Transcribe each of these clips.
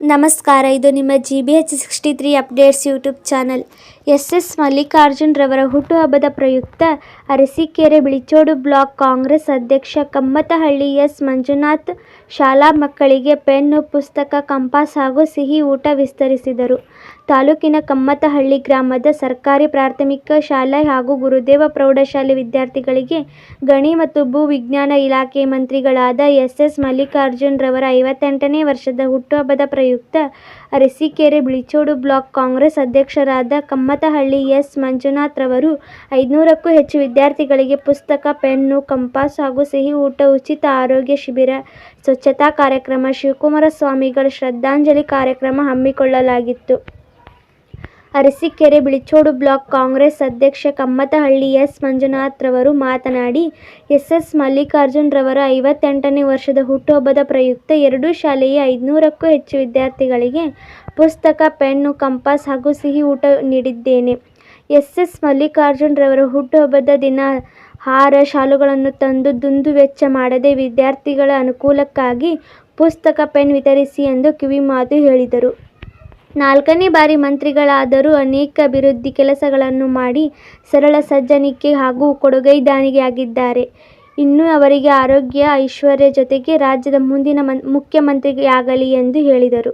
ನಮಸ್ಕಾರ, ಇದು ನಿಮ್ಮ G B H sixty three updates YouTube channel. S S Mallikarjun ರವರ ಹುಟ್ಟುಹಬ್ಬದ ಪ್ರಯುಕ್ತ ಅರಸೀಕೆರೆ ಬಿಳಿಚೋಡು ಬ್ಲಾಕ್ ಕಾಂಗ್ರೆಸ್ ಅಧ್ಯಕ್ಷ ಕಮ್ಮತಹಳ್ಳಿ ಎಸ್ ಮಂಜುನಾಥ್ ಶಾಲಾ ಮಕ್ಕಳಿಗೆ ಪೆನ್ನು, ಪುಸ್ತಕ, ಕಂಪಾಸ್ ಹಾಗೂ ಸಿಹಿ ಊಟ ವಿಸ್ತರಿಸಿದರು. ತಾಲೂಕಿನ ಕಮ್ಮತಹಳ್ಳಿ ಗ್ರಾಮದ ಸರ್ಕಾರಿ ಪ್ರಾಥಮಿಕ ಶಾಲೆ ಹಾಗೂ ಗುರುದೇವ ಪ್ರೌಢಶಾಲೆ ವಿದ್ಯಾರ್ಥಿಗಳಿಗೆ ಗಣಿ ಮತ್ತು ಭೂ ವಿಜ್ಞಾನ ಇಲಾಖೆ ಮಂತ್ರಿಗಳಾದ ಎಸ್ ಎಸ್ ಮಲ್ಲಿಕಾರ್ಜುನ್ ರವರ ಐವತ್ತೆಂಟನೇ ವರ್ಷದ ಹುಟ್ಟುಹಬ್ಬದ ಪ್ರಯುಕ್ತ ಅರಸೀಕೆರೆ ಬಿಳಿಚೋಡು ಬ್ಲಾಕ್ ಕಾಂಗ್ರೆಸ್ ಅಧ್ಯಕ್ಷರಾದ ಕಮ್ಮತಹಳ್ಳಿ ಎಸ್ ಮಂಜುನಾಥ್ ರವರು ಐದುನೂರಕ್ಕೂ ಹೆಚ್ಚು ವಿದ್ಯಾರ್ಥಿಗಳಿಗೆ ಪುಸ್ತಕ, ಪೆನ್ನು, ಕಂಪಾಸ್ ಹಾಗೂ ಸಿಹಿ ಊಟ ಉಚಿತ ಆರೋಗ್ಯ ಶಿಬಿರ ಸ್ವಚ್ಛತಾ ಕಾರ್ಯಕ್ರಮ ಶಿವಕುಮಾರ ಸ್ವಾಮಿಗಳ ಶ್ರದ್ಧಾಂಜಲಿ ಕಾರ್ಯಕ್ರಮ ಹಮ್ಮಿಕೊಳ್ಳಲಾಗಿತ್ತು. ಅರಸಿಕೆರೆ ಬಿಳಿಚೋಡು ಬ್ಲಾಕ್ ಕಾಂಗ್ರೆಸ್ ಅಧ್ಯಕ್ಷ ಕಮ್ಮತಹಳ್ಳಿ ಎಸ್. ಮಂಜುನಾಥ್ ರವರು ಮಾತನಾಡಿ, ಎಸ್. ಎಸ್. ಮಲ್ಲಿಕಾರ್ಜುನ್ ರವರ ಐವತ್ತೆಂಟನೇ ವರ್ಷದ ಹುಟ್ಟುಹಬ್ಬದ ಪ್ರಯುಕ್ತ ಎರಡೂ ಶಾಲೆಯ ಐದುನೂರಕ್ಕೂ ಹೆಚ್ಚು ವಿದ್ಯಾರ್ಥಿಗಳಿಗೆ ಪುಸ್ತಕ, ಪೆನ್ನು, ಕಂಪಾಸ್ ಹಾಗೂ ಸಿಹಿ ಊಟ ನೀಡಿದ್ದೇನೆ. ಎಸ್. ಎಸ್. ಮಲ್ಲಿಕಾರ್ಜುನ್ ರವರ ಹುಟ್ಟುಹಬ್ಬದ ದಿನ ಹಾರ ಶಾಲುಗಳನ್ನು ತಂದು ದುಂದು ವೆಚ್ಚ ಮಾಡದೆ ವಿದ್ಯಾರ್ಥಿಗಳ ಅನುಕೂಲಕ್ಕಾಗಿ ಪುಸ್ತಕ, ಪೆನ್ ವಿತರಿಸಿ ಎಂದು ಕಿವಿಮಾತು ಹೇಳಿದರು. ನಾಲ್ಕನೇ ಬಾರಿ ಮಂತ್ರಿಗಳಾದರೂ ಅನೇಕ ಅಭಿವೃದ್ಧಿ ಕೆಲಸಗಳನ್ನು ಮಾಡಿ ಸರಳ ಸಜ್ಜನಿಕೆ ಹಾಗೂ ಕೊಡುಗೈದಾನಿಯಾಗಿದ್ದಾರೆ ಇನ್ನು ಅವರಿಗೆ ಆರೋಗ್ಯ, ಐಶ್ವರ್ಯ ಜೊತೆಗೆ ರಾಜ್ಯದ ಮುಂದಿನ ಮುಖ್ಯಮಂತ್ರಿಯಾಗಲಿ ಎಂದು ಹೇಳಿದರು.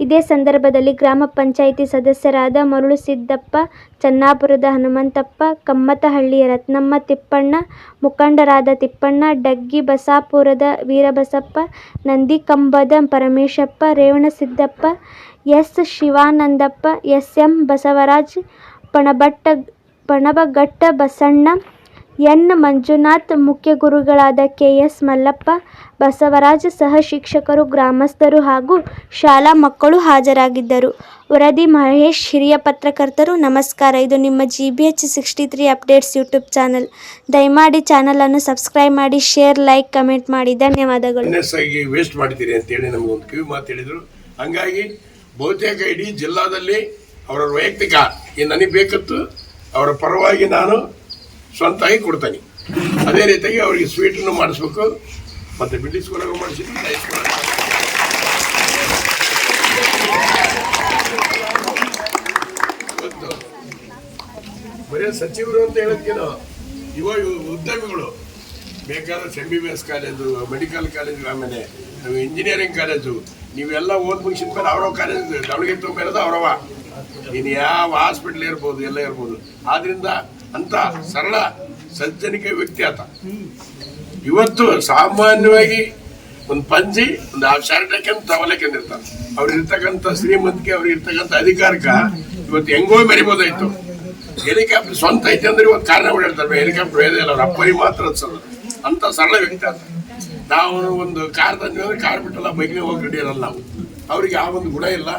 ಇದೇ ಸಂದರ್ಭದಲ್ಲಿ ಗ್ರಾಮ ಪಂಚಾಯಿತಿ ಸದಸ್ಯರಾದ ಮರುಳು ಸಿದ್ದಪ್ಪ, ಚನ್ನಾಪುರದ ಹನುಮಂತಪ್ಪ, ಕಮ್ಮತಹಳ್ಳಿಯ ರತ್ನಮ್ಮ ತಿಪ್ಪಣ್ಣ, ಮುಖಂಡರಾದ ತಿಪ್ಪಣ್ಣ, ಡಗ್ಗಿ ಬಸಾಪುರದ Veerabasappa, ನಂದಿಕಂಬದ Parameshappa, Revanasiddappa, S Shivanandappa S M Basavaraj, Panabatta Panabaghatta Basanna N. Manjunath, ಮುಖ್ಯ ಗುರುಗಳಾದ ಕೆ. ಎಸ್. ಮಲ್ಲಪ್ಪ, ಬಸವರಾಜ್ ಸಹ ಶಿಕ್ಷಕರು, ಗ್ರಾಮಸ್ಥರು ಹಾಗೂ ಶಾಲಾ ಮಕ್ಕಳು ಹಾಜರಾಗಿದ್ದರು. ವರದಿ ಮಹೇಶ್, ಹಿರಿಯ ಪತ್ರಕರ್ತರು, ನಮಸ್ಕಾರ. ಇದು ನಿಮ್ಮ G B H sixty three updates YouTube channel. ದಯಮಾಡಿ ಚಾನಲನ್ನು ಸಬ್ಸ್ಕ್ರೈಬ್ ಮಾಡಿ, ಶೇರ್, ಲೈಕ್, ಕಮೆಂಟ್ ಮಾಡಿ. ಧನ್ಯವಾದಗಳು. ಆಗಿ ವೇಸ್ಟ್ ಮಾಡ್ತೀರಿ ಅಂತೇಳಿ ನಮಗೊಂದು ಕಿವಿ ಮಾತು ಹೇಳಿದರು. ಹಂಗಾಗಿ ಬಹುತೇಕ ಇಡೀ ಜಿಲ್ಲಾದಲ್ಲಿ ಅವರ ವೈಯಕ್ತಿಕ ನನಗೆ ಬೇಕತ್ತು, ಅವರ ಪರವಾಗಿ ನಾನು ಸ್ವಂತಾಗಿ ಕೊಡ್ತಾನೆ. ಅದೇ ರೀತಿಯಾಗಿ ಅವರಿಗೆ ಸ್ವೀಟನ್ನು ಮಾಡಿಸ್ಬೇಕು. ಮತ್ತೆ ಬಿಡಿಸ್ಕೊಳಗೂ ಮಾಡಿಸಿದ್ದು ಇವತ್ತು ಬರೀ ಸಚಿವರು ಅಂತ ಹೇಳೋದ್ಕೇನೋ ಇವಾಗ ಉದ್ಯಮಿಗಳು. ಬೇಕಾದ್ರೆ M B B S college medical college, ಆಮೇಲೆ ಇಂಜಿನಿಯರಿಂಗ್ ಕಾಲೇಜು. ನೀವೆಲ್ಲ ಓದ್ ಮುಗಿಸಿದ ಮೇಲೆ ಅವರ ಕಾಲೇಜ್ ದಾವಣಗೆರೆ ಮೇಲೆ ಅವರವ ಇನ್ನು ಯಾವ ಹಾಸ್ಪಿಟ್ಲ್ ಇರ್ಬೋದು, ಎಲ್ಲ ಇರ್ಬೋದು. ಆದ್ರಿಂದ ಅಂತ ಸರಳ ಸಜ್ಜನಿಕೆ ವ್ಯಕ್ತಿ ಆತ. ಇವತ್ತು ಸಾಮಾನ್ಯವಾಗಿ ಒಂದು ಪಂಜಿ, ಒಂದು ಆ ಶರ್ಟ್ ಹಾಕ್ಯಂತ ತವಲಕ್ಕಿರ್ತಾರೆ ಅವ್ರು ಇರ್ತಕ್ಕಂಥ ಶ್ರೀಮಂತಿಕೆ ಅವ್ರಿಗೆ ಇರ್ತಕ್ಕಂಥ ಅಧಿಕಾರಕ್ಕೆ ಇವತ್ತು ಹೆಂಗೋ ಮೆರಿಬೋದಾಯ್ತು. ಹೆಲಿಕಾಪ್ಟರ್ ಸ್ವಂತ ಐತೆ ಅಂದ್ರೆ ಇವತ್ತು ಕಾರಣ ಓಡಾಡ್ತಾರೆ. ಹೆಲಿಕಾಪ್ಟರ್ ಇದೆ ಅಲ್ಲ ಅವ್ರ ಮಾತ್ರ ಅಂತ ಸರಳ ವ್ಯಕ್ತಿ ಆತ. ನಾವು ಒಂದು ಕಾರ್ ತಂದ್ವಿ ಅಂದ್ರೆ ಕಾರ್ ಬಿಟ್ಟಲ್ಲ, ಬೈಕ್ಗೆ ಹೋಗಿ ರೆಡಿ ಇರಲ್ಲ ನಾವು. ಅವರಿಗೆ ಆ ಒಂದು ಗುಣ ಇಲ್ಲ.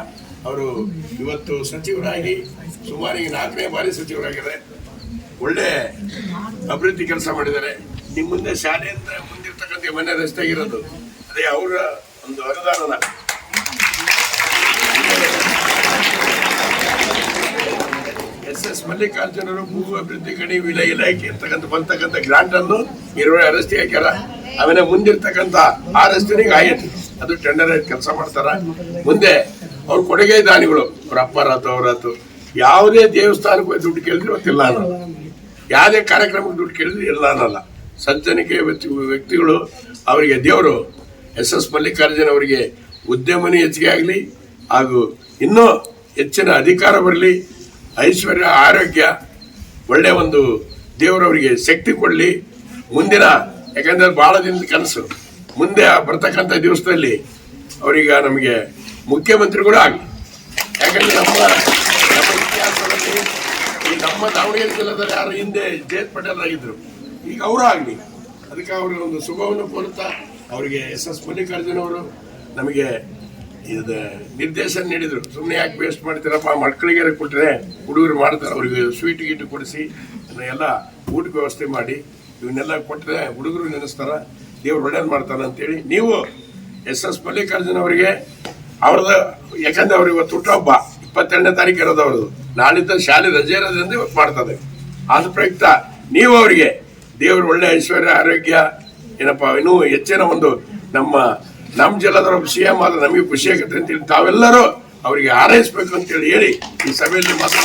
ಅವರು ಇವತ್ತು ಸಚಿವರಾಗಿ, ಸುಮಾರಿಗೆ ನಾಲ್ಕನೇ ಬಾರಿ ಸಚಿವರಾಗಿದ್ದಾರೆ. ಒಳ್ಳೆ ಅಭಿವೃದ್ಧಿ ಕೆಲಸ ಮಾಡಿದ್ದಾರೆ. ನಿಮ್ಮ ಮುಂದೆ ಶಾಲೆಯಿಂದ ಮುಂದಿರ್ತಕ್ಕಂಥ ಮನೆ ರಸ್ತೆ ಆಗಿರೋದು, ಅದೇ ಅವರ ಒಂದು ಅನುದಾನನ. ಎಸ್ ಎಸ್ ಮಲ್ಲಿಕಾರ್ಜುನರು ಭೂ ಅಭಿವೃದ್ಧಿ ಗಣಿ ವಿಲ ಇಲಾಖೆ ಇರ್ತಕ್ಕಂಥ, ಬರ್ತಕ್ಕಂಥ ಗ್ರಾಂಟ್ ಅನ್ನು ನಿರ್ವಹಣೆ ರಸ್ತೆ ಹಾಕ್ಯಾರ. ಆಮೇಲೆ ಮುಂದಿರ್ತಕ್ಕಂಥ ಆ ರಸ್ತೆನಿಗೆ ಆಯ್ತು. ಅದು ಟೆಂಡರ್ ಕೆಲಸ ಮಾಡ್ತಾರ. ಮುಂದೆ ಅವ್ರ ಕೊಡುಗೆ ದಾನಿಗಳು, ಅವ್ರ ಅಪ್ಪರಾತು ಅವರಾತು ಯಾವುದೇ ದೇವಸ್ಥಾನಕ್ಕೆ ದುಡ್ಡು ಕೇಳಿದ್ರೆ ಗೊತ್ತಿಲ್ಲ ಅನ್ನಲ್ಲ ಯಾವುದೇ ಕಾರ್ಯಕ್ರಮಕ್ಕೆ ದುಡ್ಡು ಕೇಳಿದ್ರೆ ಇಲ್ಲ ಅನ್ನಲ್ಲ. ಸಜ್ಜನಿಕೆ ವ್ಯಕ್ತಿ ವ್ಯಕ್ತಿಗಳು, ಅವರಿಗೆ ದೇವರು, ಎಸ್ ಎಸ್ ಮಲ್ಲಿಕಾರ್ಜುನ್ ಅವರಿಗೆ ಉದ್ಯಮನೇ ಹೆಚ್ಚಿಗೆ ಆಗಲಿ ಹಾಗೂ ಇನ್ನೂ ಹೆಚ್ಚಿನ ಅಧಿಕಾರ ಬರಲಿ, ಐಶ್ವರ್ಯ, ಆರೋಗ್ಯ ಒಳ್ಳೆಯ ಒಂದು ದೇವರವರಿಗೆ ಶಕ್ತಿ ಕೊಡಲಿ. ಮುಂದಿನ, ಯಾಕಂದ್ರೆ ಭಾಳ ದಿನದ ಕನಸು. ಮುಂದೆ ಬರ್ತಕ್ಕಂಥ ದಿವಸದಲ್ಲಿ ಅವರಿಗೆ ನಮಗೆ ಮುಖ್ಯಮಂತ್ರಿಗಳು ಆಗಲಿ. ಯಾಕಂದರೆ ನಮ್ಮ ನಮ್ಮ ಇತಿಹಾಸದಲ್ಲಿ ನಮ್ಮ ದಾವಣಗೆರೆ ಜಿಲ್ಲೆದಲ್ಲಿ ಯಾರು ಹಿಂದೆ ಜಯಂತ್ ಪಟೇಲ್ ಆಗಿದ್ರು. ಈಗ ಅವರು ಆಗಲಿ ಅದಕ್ಕೆ ಅವ್ರಿಗೆ ಒಂದು ಶುಭವನ್ನು ಕೋರುತ್ತಾ, ಅವರಿಗೆ ಎಸ್ ಎಸ್ ಮಲ್ಲಿಕಾರ್ಜುನ್ ಅವರು ನಮಗೆ ಇದು ನಿರ್ದೇಶನ ನೀಡಿದರು. ಸುಮ್ಮನೆ ಯಾಕೆ ವೇಸ್ಟ್ ಮಾಡ್ತೀರಪ್ಪ? ಮಕ್ಕಳಿಗೆ ಕೊಟ್ಟರೆ ಹುಡುಗರು ಮಾಡ್ತಾರೆ. ಅವರಿಗೆ ಸ್ವೀಟ್ ಗೀಟ್ ಕೊಡಿಸಿ ಎಲ್ಲ ಊಟ ವ್ಯವಸ್ಥೆ ಮಾಡಿ, ಇವನ್ನೆಲ್ಲ ಕೊಟ್ಟರೆ ಹುಡುಗರು ನೆನೆಸ್ತಾರ, ದೇವ್ರು ಒಳ್ಳೇದು ಮಾಡ್ತಾರೆ ಅಂತೇಳಿ ನೀವು ಎಸ್ ಎಸ್ ಮಲ್ಲಿಕಾರ್ಜುನ್ ಅವರಿಗೆ, ಅವ್ರದ್ದು, ಯಾಕಂದ್ರೆ ಅವ್ರಿಗೆ ಇವತ್ತು ಹುಟ್ಟುಹಬ್ಬ ಇಪ್ಪತ್ತೆರಡನೇ ತಾರೀಕು ಇರೋದು ಅವ್ರದ್ದು. ನಾಳಿದ್ದ ಶಾಲೆ ರಜೆ ಇರೋದ್ರಿಂದ ಇವತ್ತು ಮಾಡ್ತದೆ. ಆದ ಪ್ರಯುಕ್ತ ನೀವು ಅವರಿಗೆ, ದೇವರು ಒಳ್ಳೆ ಐಶ್ವರ್ಯ, ಆರೋಗ್ಯ, ಏನಪ್ಪ, ಇನ್ನೂ ಹೆಚ್ಚಿನ ಒಂದು ನಮ್ಮ ನಮ್ಮ ಜಿಲ್ಲಾದ ಒಬ್ಬ ಸಿ ನಮಗೆ ಖುಷಿ ಆಗುತ್ತೆ ಅಂತೇಳಿ ತಾವೆಲ್ಲರೂ ಅವರಿಗೆ ಹಾರೈಸ್ಬೇಕು ಅಂತೇಳಿ ಹೇಳಿ ಈ ಸಭೆಯಲ್ಲಿ ಮಾತ್ರ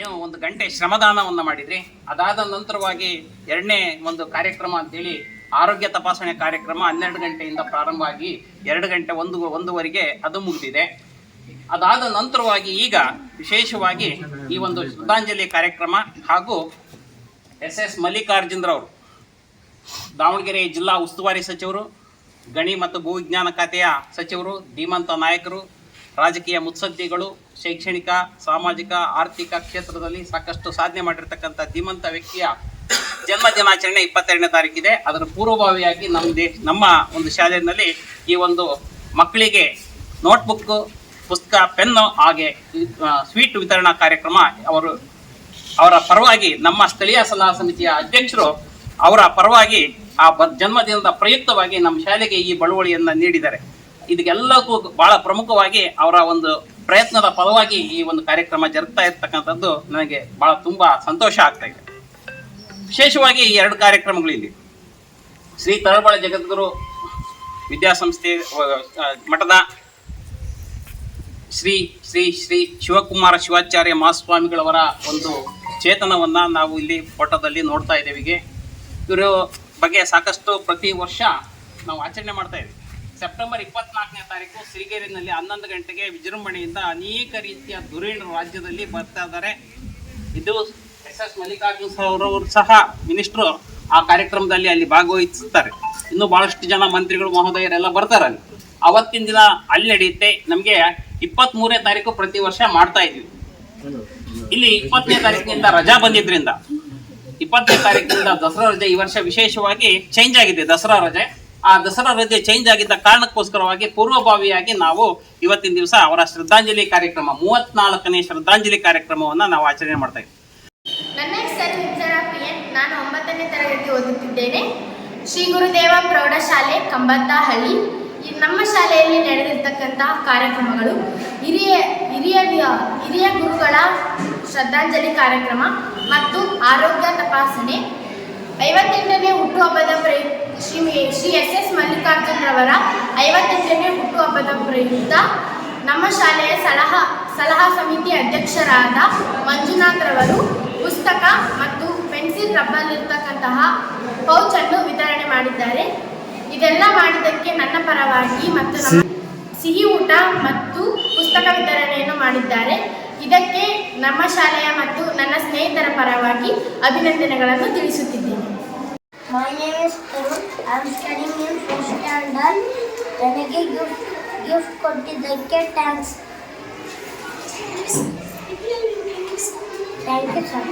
ಏನು ಒಂದು ಗಂಟೆ ಶ್ರಮದಾನವನ್ನು ಮಾಡಿದ್ರಿ. ಅದಾದ ನಂತರವಾಗಿ ಎರಡನೇ ಒಂದು ಕಾರ್ಯಕ್ರಮ ಅಂತೇಳಿ ಆರೋಗ್ಯ ತಪಾಸಣೆ ಕಾರ್ಯಕ್ರಮ ಹನ್ನೆರಡು ಗಂಟೆಯಿಂದ ಪ್ರಾರಂಭ ಆಗಿ ಎರಡು ಗಂಟೆ ಒಂದು, ಒಂದೂವರೆಗೆ ಅದು ಮುಗಿದಿದೆ. ಅದಾದ ನಂತರವಾಗಿ ಈಗ ವಿಶೇಷವಾಗಿ ಈ ಒಂದು ಶ್ರದ್ಧಾಂಜಲಿ ಕಾರ್ಯಕ್ರಮ ಹಾಗೂ ಎಸ್ ಎಸ್ ಮಲ್ಲಿಕಾರ್ಜುನ್ರವರು, ದಾವಣಗೆರೆ ಜಿಲ್ಲಾ ಉಸ್ತುವಾರಿ ಸಚಿವರು, ಗಣಿ ಮತ್ತು ಭೂವಿಜ್ಞಾನ ಖಾತೆಯ ಸಚಿವರು, ಧೀಮಂತ ನಾಯಕರು, ರಾಜಕೀಯ ಮುತ್ಸದ್ದಿಗಳು, ಶೈಕ್ಷಣಿಕ, ಸಾಮಾಜಿಕ, ಆರ್ಥಿಕ ಕ್ಷೇತ್ರದಲ್ಲಿ ಸಾಕಷ್ಟು ಸಾಧನೆ ಮಾಡಿರ್ತಕ್ಕಂಥ ಧೀಮಂತ ವ್ಯಕ್ತಿಯ ಜನ್ಮ ದಿನಾಚರಣೆ ಇಪ್ಪತ್ತೆರಡನೇ ತಾರೀಕಿದೆ. ಅದರ ಪೂರ್ವಭಾವಿಯಾಗಿ ನಮ್ಮ ದೇ ನಮ್ಮ ಒಂದು ಶಾಲೆಯಲ್ಲಿ ಈ ಒಂದು ಮಕ್ಕಳಿಗೆ ನೋಟ್ಬುಕ್ ಪುಸ್ತಕ ಪೆನ್ನು ಹಾಗೆ ಸ್ವೀಟ್ ವಿತರಣಾ ಕಾರ್ಯಕ್ರಮ ಅವರು, ಅವರ ಪರವಾಗಿ ನಮ್ಮ ಸ್ಥಳೀಯ ಸಲಹಾ ಸಮಿತಿಯ ಅಧ್ಯಕ್ಷರು ಅವರ ಪರವಾಗಿ ಆ ಜನ್ಮದಿನದ ಪ್ರಯುಕ್ತವಾಗಿ ನಮ್ಮ ಶಾಲೆಗೆ ಈ ಬಳುವಳಿಯನ್ನು ನೀಡಿದ್ದಾರೆ. ಇದಕ್ಕೆಲ್ಲಕ್ಕೂ ಬಹಳ ಪ್ರಮುಖವಾಗಿ ಅವರ ಒಂದು ಪ್ರಯತ್ನದ ಫಲವಾಗಿ ಈ ಒಂದು ಕಾರ್ಯಕ್ರಮ ಜರುಗ್ತಾ ಇರ್ತಕ್ಕಂಥದ್ದು ನನಗೆ ಬಹಳ ತುಂಬಾ ಸಂತೋಷ ಆಗ್ತಾ ಇದೆ. ವಿಶೇಷವಾಗಿ ಈ ಎರಡು ಕಾರ್ಯಕ್ರಮಗಳಿಲ್ಲಿ ಶ್ರೀ ತರಳಬಾಳ ಜಗದ್ಗುರು ವಿದ್ಯಾಸಂಸ್ಥೆ ಮಠದ ಶ್ರೀ ಶ್ರೀ ಶ್ರೀ ಶಿವಕುಮಾರ ಶಿವಾಚಾರ್ಯ ಮಹಾಸ್ವಾಮಿಗಳವರ ಒಂದು ಚೇತನವನ್ನು ನಾವು ಇಲ್ಲಿ ಫೋಟೋದಲ್ಲಿ ನೋಡ್ತಾ ಇದ್ದೇವೆ. ಇವರು ಬಗ್ಗೆ ಸಾಕಷ್ಟು ಪ್ರತಿ ವರ್ಷ ನಾವು ಆಚರಣೆ ಮಾಡ್ತಾ ಇದ್ದೀವಿ. ಸೆಪ್ಟೆಂಬರ್ ಇಪ್ಪತ್ನಾಲ್ಕನೇ ತಾರೀಕು ಸಿರಿಗೇರಿನಲ್ಲಿ ಹನ್ನೊಂದು ಗಂಟೆಗೆ ವಿಜೃಂಭಣೆಯಿಂದ ಅನೇಕ ರೀತಿಯ ಧುರೀಣರು ರಾಜ್ಯದಲ್ಲಿ ಬರ್ತಾ ಇದ್ದಾರೆ. ಇದು ಎಸ್ ಎಸ್ ಮಲ್ಲಿಕಾರ್ಜುನ್ ಅವರವರು ಸಹ ಮಿನಿಸ್ಟ್ರು ಆ ಕಾರ್ಯಕ್ರಮದಲ್ಲಿ ಅಲ್ಲಿ ಭಾಗವಹಿಸುತ್ತಾರೆ. ಇನ್ನೂ ಬಹಳಷ್ಟು ಜನ ಮಂತ್ರಿಗಳು, ಮಹೋದಯರೆಲ್ಲ ಬರ್ತಾರೆ ಅಲ್ಲಿ. ಅವತ್ತಿನ ದಿನ ಅಲ್ಲಿ ನಡೆಯುತ್ತೆ ನಮಗೆ ಇಪ್ಪತ್ತ್ ಮೂರನೇ ತಾರೀಕು ಪ್ರತಿ ವರ್ಷ ಮಾಡ್ತಾ ಇದ್ವಿ ಇಲ್ಲಿ ಇಪ್ಪತ್ತನೇ ತಾರೀಕಿನಿಂದ ರಜಾ ಬಂದಿದ್ರಿಂದ, ಇಪ್ಪತ್ತನೇ ತಾರೀಕಿನಿಂದ ದಸರಾ ರಜೆ ಈ ವರ್ಷ ವಿಶೇಷವಾಗಿ ಚೇಂಜ್ ಆಗಿದೆ, ದಸರಾ ರಜೆ. ಆ ದಸರಾ ರಜೆ ಚೇಂಜ್ ಆಗಿದ್ದ ಕಾರಣಕ್ಕೋಸ್ಕರವಾಗಿ ಪೂರ್ವಭಾವಿಯಾಗಿ ನಾವು ಇವತ್ತಿನ ದಿವಸ ಅವರ ಶ್ರದ್ಧಾಂಜಲಿ ಕಾರ್ಯಕ್ರಮ, ಮೂವತ್ನಾಲ್ಕನೇ ಶ್ರದ್ಧಾಂಜಲಿ ಕಾರ್ಯಕ್ರಮವನ್ನ ನಾವು ಆಚರಣೆ ಮಾಡ್ತಾ ಇದ್ದೀವಿ. ಶ್ರೀ ಗುರುದೇವ ಪ್ರೌಢಶಾಲೆ ಕಂಬತ್ತಹಳ್ಳಿ. ನಮ್ಮ ಶಾಲೆಯಲ್ಲಿ ನಡೆದಿರ್ತಕ್ಕಂತಹ ಕಾರ್ಯಕ್ರಮಗಳು. ಹಿರಿಯ ಹಿರಿಯ ಹಿರಿಯ ಗುರುಗಳ ಶ್ರದ್ಧಾಂಜಲಿ ಕಾರ್ಯಕ್ರಮ ಮತ್ತು ಆರೋಗ್ಯ ತಪಾಸಣೆ. ಐವತ್ತೆಂಟನೇ ಹುಟ್ಟುಹಬ್ಬದ ಪ್ರಯುಕ್ತ ಶ್ರೀ ಶ್ರೀ ಎಸ್ ಎಸ್ ಮಲ್ಲಿಕಾರ್ಜುನ್ರವರ ಐವತ್ತೆಂಟನೇ ಹುಟ್ಟುಹಬ್ಬದ ಪ್ರಯುಕ್ತ ನಮ್ಮ ಶಾಲೆಯ ಸಲಹಾ ಸಲಹಾ ಸಮಿತಿ ಅಧ್ಯಕ್ಷರಾದ ಮಂಜುನಾಥ್ರವರು ಪುಸ್ತಕ ಮತ್ತು ಪೆನ್ಸಿಲ್ ರಬ್ಬರ್ ಇರ್ತಕ್ಕಂತಹ ಪೌಚನ್ನು ವಿತರಣೆ ಮಾಡಿದ್ದಾರೆ. ಇದೆಲ್ಲ ಮಾಡಿದ್ದಕ್ಕೆ ನನ್ನ ಪರವಾಗಿ ಮತ್ತು ಸಿಹಿ ಊಟ ಮತ್ತು ಪುಸ್ತಕ ವಿತರಣೆಯನ್ನು ಮಾಡಿದ್ದಾರೆ ಇದಕ್ಕೆ ನಮ್ಮ ಶಾಲೆಯ ಮತ್ತು ನನ್ನ ಸ್ನೇಹಿತರ ಪರವಾಗಿ ಅಭಿನಂದನೆಗಳನ್ನು ತಿಳಿಸುತ್ತಿದ್ದೇನೆ My name is Tarun. I am studying. ನನಗೆ ಗಿಫ್ಟ್ ಗಿಫ್ಟ್ ಕೊಟ್ಟಿದ್ದಕ್ಕೆ ಥ್ಯಾಂಕ್ಸ್ ಥ್ಯಾಂಕ್ ಯು ಸರ್